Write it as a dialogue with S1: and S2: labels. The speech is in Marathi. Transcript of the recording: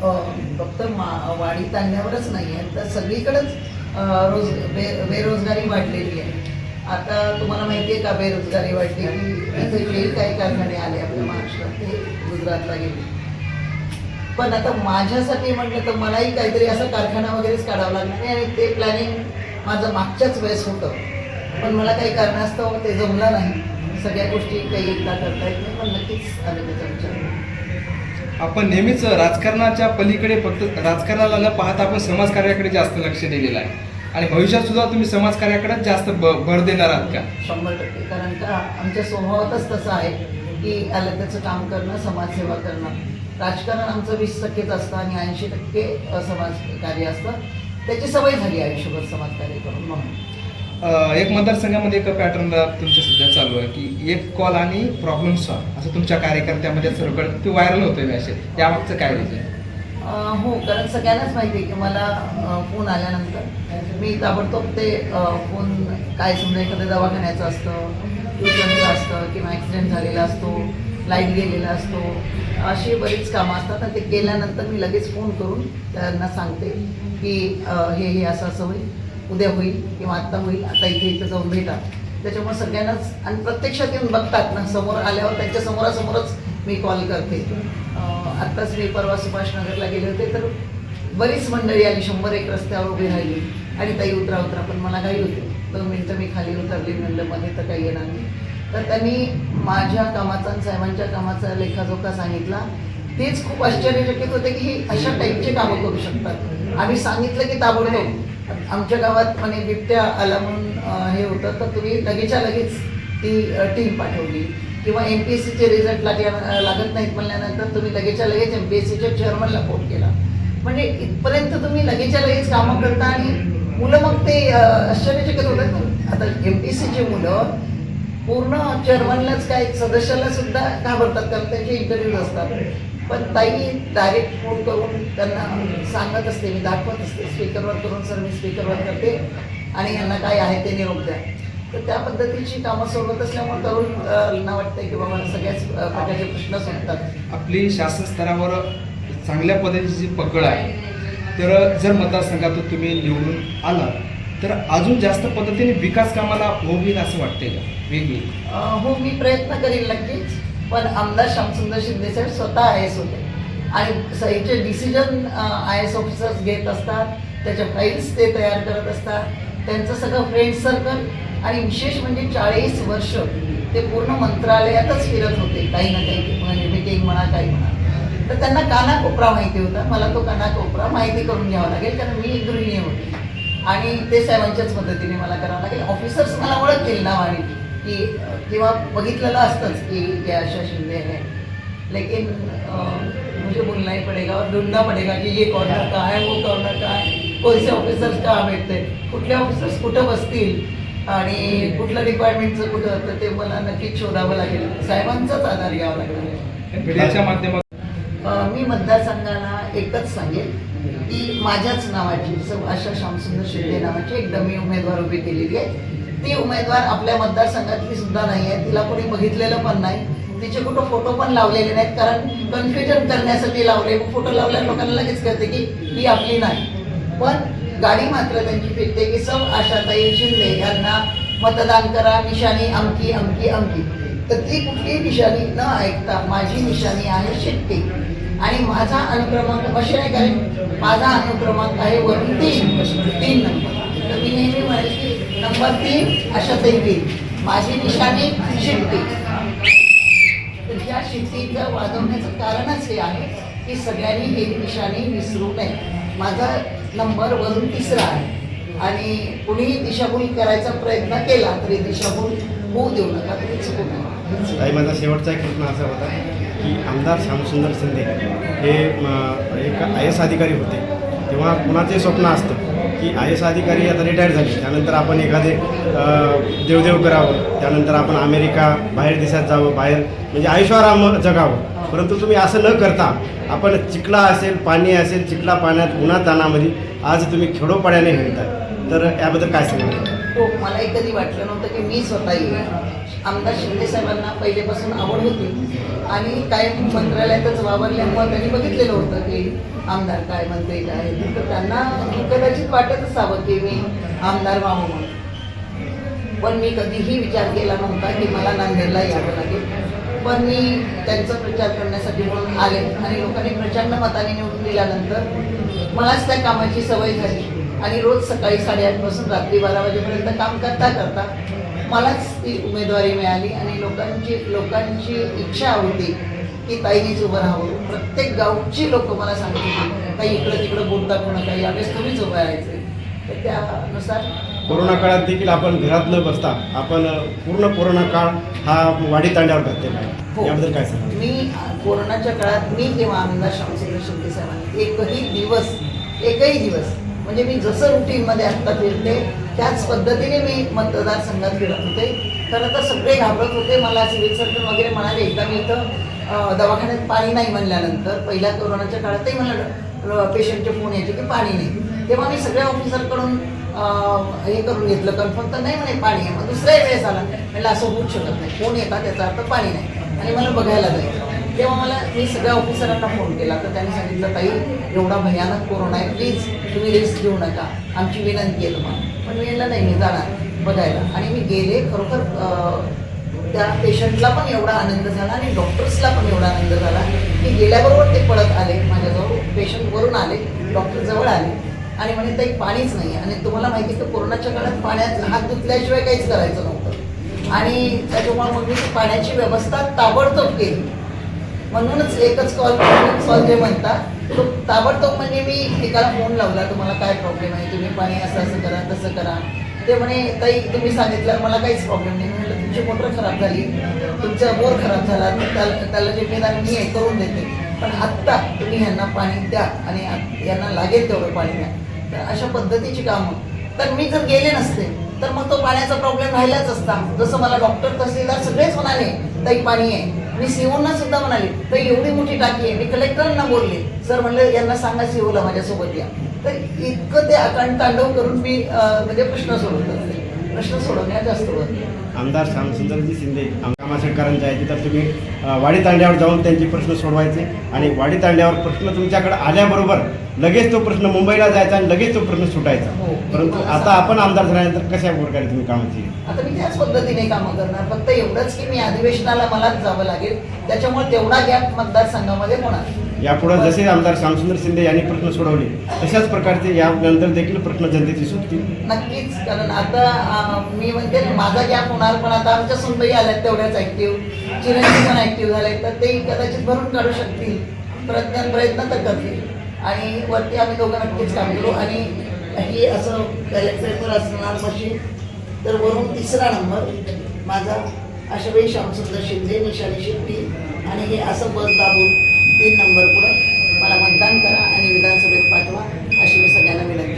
S1: फक्त मा वाढीत आणण्यावरच नाही आहे. तर सगळीकडंच रोज बे बेरोजगारी वाढलेली आहे. आता तुम्हाला माहिती आहे का बेरोजगारी वाढली की इथे जे काही कारखाने आले आपल्या महाराष्ट्रात ते गुजरातला गेले. पण आता माझ्यासाठी म्हटलं तर मलाही काहीतरी असा कारखाना वगैरेच काढावा लागणार आहे आणि ते प्लॅनिंग माझं मागच्याच वेळेस होतं. पण मला काही कारणास्तव ते जमलं नाही. सगळ्या गोष्टी काही एकदा करता येत नाही पण नक्कीच आम्ही त्याचा विचार
S2: आपण नेहमीच राजकारणाच्या पलीकडे फक्त राजकारणाला न पाहता आपण समाजकार्याकडे जास्त लक्ष दिलेलं आहे. आणि भविष्यात सुद्धा तुम्ही समाजकार्याकडे जास्त ब- भर देणार आहात का?
S1: शंभर टक्के. कारण का आमच्या स्वभावातच तसं आहे की आलं त्याचं काम करणं समाजसेवा करणं. राजकारण आमचं वीस टक्केच असतं आणि ऐंशी टक्के समाज समाजकार्य असतं. त्याची सवय झाली आयुष्यभर समाजकार्य करून म्हणून.
S2: एक मतदारसंघामध्ये एक पॅटर्नला तुमच्या सध्या चालू आहे की एक कॉल आणि प्रॉब्लेम सॉल्व असं तुमच्या कार्यकर्त्यामध्ये सर्वकडे ते व्हायरल होतोय मॅसेज यामागचं काय रिझन
S1: हो कारण सगळ्यांनाच माहिती आहे की मला फोन आल्यानंतर मी ताबडतोब ते फोन काय समजा एखाद्या दवाखान्याचं असतं ट्युशनचं असतं किंवा ॲक्सिडेंट झालेला असतो लाइट गेलेला असतो अशी बरीच कामं असतात आणि ते केल्यानंतर मी लगेच फोन करून त्यांना सांगते की हे हे असं असं होईल. उद्या होईल किंवा आत्ता होईल आता इथे इथं जाऊन भेटा. त्याच्यामुळे सगळ्यांनाच आणि प्रत्यक्षात येऊन बघतात ना समोर आल्यावर त्यांच्या समोरासमोरच मी कॉल करते. आत्ताच मी परवा सुभाषनगरला गेले होते तर बरीच मंडळी आली शंभर एक रस्त्यावर उभी राहिली. आणि ताई उतरा उतरा पण मला घाई होती. दोन मिनटं मी खाली उतरली म्हणलं मध्ये तर काही येणार नाही. तर त्यांनी माझ्या कामाचा आणि साहेबांच्या कामाचा लेखाजोखा सांगितला. तेच खूप आश्चर्यचकित होते की अशा टाईपचे कामं करू शकतात. आम्ही सांगितलं की ताबडतोब. आमच्या गावात म्हणे बिबट्या आला म्हणून हे होतं. तर तुम्ही लगेचच्या लगेच ती टीम पाठवली. किंवा एम पी एस सीचे रिझल्ट लागल्या लागत नाहीत म्हणल्यानंतर तुम्ही लगेचच्या लगेच एम पी एस सीच्या चेअरमनला फोन केला. म्हणजे इथपर्यंत तुम्ही लगेचच्या लगेच कामं करता आणि मुलं मग ते अं, आश्चर्यचकित होतात आता एम पी एस सीची मुलं पूर्ण चेअरमनलाच काय सदस्याला सुद्धा घाबरतात कारण त्यांचे इंटरव्ह्यूज असतात. पण ताई डायरेक्ट फोन करून त्यांना सांगत असते मी दाखवत असते स्पीकरवर करून सर मी स्पीकरवर करते आणि यांना काय आहे ते निरोप द्या. तर त्या पद्धतीची कामं सोडवत असल्यामुळे तरुणांना वाटतं की बाबा सगळ्याच प्रकारचे प्रश्न सुटतात
S2: आपली शासन स्तरावर चांगल्या पद्धतीची जी पकड आहे तर जर मतदारसंघातून तुम्ही निवडून आला तर अजून जास्त पद्धतीने विकास कामाला होईल असं वाटतंय का? वेगळी
S1: हो मी प्रयत्न करीन नक्कीच. पण आमदार श्यामसुंदर शिंदे साहेब स्वतः आय एस होते आणि सहीचे डिसिजन आय एस ऑफिसर्स घेत असतात त्याच्या फाईल्स ते तयार करत असतात त्यांचं सगळं फ्रेंड सर्कल आणि विशेष म्हणजे चाळीस वर्ष ते पूर्ण मंत्रालयातच फिरत होते काही ना काही म्हणजे मीटिंग म्हणा काही म्हणा. तर त्यांना कानाकोपरा माहिती होता मला तो कानाकोपरा माहिती करून घ्यावा लागेल कारण मी गृहिणी होती. आणि ते साहेबांच्याच मदतीने मला करावं लागेल. ऑफिसर्स मला ओळखतील नावाने. की किंवा बघितलेलं असतंच की अशा शिंदे आहे लेकिन मुझे बोलना ही पडेगा और ढूंढना पडेगा की ये कॉर्नर का है वो कॉर्नर का है कोणते ऑफिसर्स का भेटते कुठले ऑफिसर्स कुठं बसतील? आणि कुठलं डिपार्टमेंटचं कुठं तर ते मला नक्कीच शोधावं लागेल. साहेबांचाच आधार घ्यावा लागेल.
S2: मीडियाच्या
S1: मी मतदारसंघाला एकच सांगेन की माझ्याच नावाची आशा श्यामसुंदर शिंदे नावाची एक डमी उमेदवार उभी केलेली आहे. ती उमेदवार आपल्या मतदारसंघातली सुद्धा नाही आहे तिला कोणी बघितलेलं पण नाही. तिचे कुठं फोटो पण लावलेले नाहीत. कारण कन्फ्युजन करण्यासाठी लावले. फोटो लावल्या लोकांना लगेच कळते की ही आपली नाही. पण गाडी मात्र त्यांची फिरते की सब आशाताई शिंदे यांना मतदान करा. निशाणी अमकी अमकी अमकी तर ती कुठलीही निशाणी न ऐकता माझी निशाणी आहे शिट्टी. आणि माझा अनुक्रमांक असे नाही कारण माझा अनुक्रमांक आहे वरून तीन तीन नंबर. मी नेहमी नंबर तीन आशाताई माझी निशाणी शिट्टी. तर या शिट्टीचं वाजवण्याचं कारणच हे आहे की सगळ्यांनी ही निशाणी विसरू नये. माझा नंबर वरून तिसरा आहे. आणि कुणीही दिशाभूल करायचा प्रयत्न केला तरी दिशाभूल होऊ देऊ नका तरी चुकू नका.
S3: ताई माझा शेवटचा एक प्रश्न असा होता की आमदार श्यामसुंदर शिंदे हे एक आय एस अधिकारी होते. तेव्हा कुणाचे स्वप्न असतं की आय एस अधिकारी आता रिटायर झाले. त्यानंतर आपण एखादे देवदेव करावं. त्यानंतर आपण अमेरिका बाहेर देशात जावं बाहेर म्हणजे आयुष्याराम जगावं. परंतु तुम्ही असं न करता आपण चिखला असेल पाणी असेल चिखला पाण्यात उन्हा तानामध्ये आज तुम्ही खेडोपाड्याने हिंडताय. तर याबद्दल काय सांगाल?
S1: हो मलाही कधी वाटलं नव्हतं की मी स्वतः येईल. आमदार शिंदे साहेबांना पहिलेपासून आवड होती. आणि काय मंत्रालयातच वावरल्यामुळं त्यांनी बघितलेलं होतं की आमदार काय म्हणते काय? तर त्यांना कदाचित वाटत असावं की मी आमदार व्हावं म्हणून. पण मी कधीही विचार केला नव्हता की मला नांदेडला यावं लागेल. पण मी त्यांचा प्रचार करण्यासाठी म्हणून आले आणि लोकांनी प्रचंड मताने निवडून दिल्यानंतर मलाच त्या कामाची सवय झाली. आणि रोज सकाळी साडेआठपासून रात्री बारा वाजेपर्यंत काम करता करता मलाच ती उमेदवारी मिळाली आणि लोकांची लोकांची इच्छा होती की ताईनीच उभं राहावं. प्रत्येक गावची लोक मला सांगतील ताई इकडं तिकडं बोलता नका यावेळेस तुम्हीच उभं राहायचं. तर त्यानुसार
S3: कोरोना काळात देखील आपण घरात न बसता आपण पूर्ण कोरोना काळ हा वाढी तांड्यावर घातलेला
S1: हो.
S3: आहे याबद्दल काय सांगा
S1: मी कोरोनाच्या काळात मी किंवा आमदार शामचंद्र शिंदे साहेबांनी एकही दिवस एकही दिवस म्हणजे मी जसं रुटीनमध्ये आत्ता फिरते त्याच पद्धतीने मी मतदारसंघात फिरत होते. खरं तर सगळे घाबरत होते. मला सिव्हिल सर्जन वगैरे म्हणाले एकदा मी इथं दवाखान्यात पाणी नाही म्हणल्यानंतर पहिल्या कोरोनाच्या काळातही मला पेशंटचे फोन यायचे की पाणी नाही. तेव्हा मी सगळ्या ऑफिसरकडून हे करून घेतलं. कन्फर्म तर नाही म्हणे पाणी. आहे मग दुसऱ्या वेळेस आला. म्हणलं असं होऊच शकत नाही. फोन येतात त्याचा अर्थ पाणी नाही. आणि मला बघायला जायचं. तेव्हा मला मी सगळ्या ऑफिसरांना फोन केला. तर त्यांनी सांगितलं ताई एवढा भयानक कोरोना आहे. प्लीज तुम्ही रिस्क घेऊ नका. आमची विनंती आहे तुम्हाला. पण मी नाही मी जाणार बघायला. आणि मी गेले खरोखर त्या पेशंटला पण एवढा आनंद झाला आणि डॉक्टर्सला पण एवढा आनंद झाला. की गेल्याबरोबर ते पळत आले माझ्याजवळ. पेशंट वरून आले डॉक्टर जवळ आले. आणि म्हणे ताई पाणीच नाही आणि तुम्हाला माहिती तर की कोरोनाच्या काळात पाण्यात हात धुतल्याशिवाय काहीच करायचं नव्हतं. आणि त्याच्यामुळे मग मी पाण्याची व्यवस्था ताबडतोब केली. म्हणूनच एकच कॉल कॉल जे म्हणतात तो ताबडतोब म्हणजे मी एकाला फोन लावला तुम्हाला काय प्रॉब्लेम आहे? तुम्ही पाणी असं असं करा तसं करा. ते म्हणे ताई तुम्ही सांगितलं मला काहीच प्रॉब्लेम नाही. म्हणलं म्हटलं तुमची मोटर खराब झाली तुमचा बोर खराब झाला त्याला त्याला जिम्मेदार मी आहे करून देते. पण आत्ता तुम्ही ह्यांना पाणी द्या आणि यांना लागेल तेवढं पाणी द्या. तर अशा पद्धतीची कामं. तर मी जर गेले नसते तर मग तो पाण्याचा प्रॉब्लेम राहिलाच असता. जसं मला डॉक्टर तहसीलदार सगळेच म्हणाले ताई पाणी आहे. मी सीओना सुद्धा म्हणाले तर एवढी मोठी टाकी आहे मी कलेक्टरांना बोलले सर म्हणलं यांना सांगा सीओला माझ्यासोबत या. तर इतकं ते आकांड तांडव करून मी म्हणजे प्रश्न सोडवत प्रश्न सोडवण्यात जास्त होत
S3: आमदार श्यामसुंदरजी शिंदे कामाशेटकरांचे आहे तिथं तुम्ही अ, वाडी तांड्यावर जाऊन त्यांचे प्रश्न सोडवायचे. आणि वाडी तांड्यावर प्रश्न तुमच्याकडे आल्याबरोबर लगेच तो प्रश्न मुंबईला जायचा आणि लगेच तो प्रश्न सुटायचा.
S1: हो.
S3: परंतु आता आपण आमदार झाल्यानंतर कशा प्रकारे तुम्ही कामाची
S1: आता मी त्याच पद्धतीने कामं करणार. फक्त एवढंच की मी अधिवेशनाला मलाच जावं लागेल. त्याच्यामुळे तेवढा गॅप मतदारसंघामध्ये होणार.
S3: यापुढे जसे आमदार श्यामसुंदर शिंदे यांनी प्रश्न सोडवले तशाच प्रकारचे यानंतर देखील प्रश्न जनतेची सुटतील.
S1: नक्कीच कारण आता मी म्हणते माझा गॅप होणार पण आता आमच्या सुनबाई आल्यात तेवढ्याच ऍक्टिव्ह चिरंजी पण ऍक्टिव्ह झाले तर ते कदाचित भरून काढू शकतील. प्रयत्न प्रयत्न तर करतील. आणि वरती आम्ही दोघं नक्कीच काम करू. आणि ही असं कलेक्टर असणार मशीन तर वरून तिसरा नंबर माझा अशा वेळी श्यामसुंदर शिंदे निशाणी शेट्टी आणि हे असं बस दाबून तीन नंबर पुढं मला मतदान करा आणि विधानसभेत पाठवा अशी मी सगळ्यांना विनंती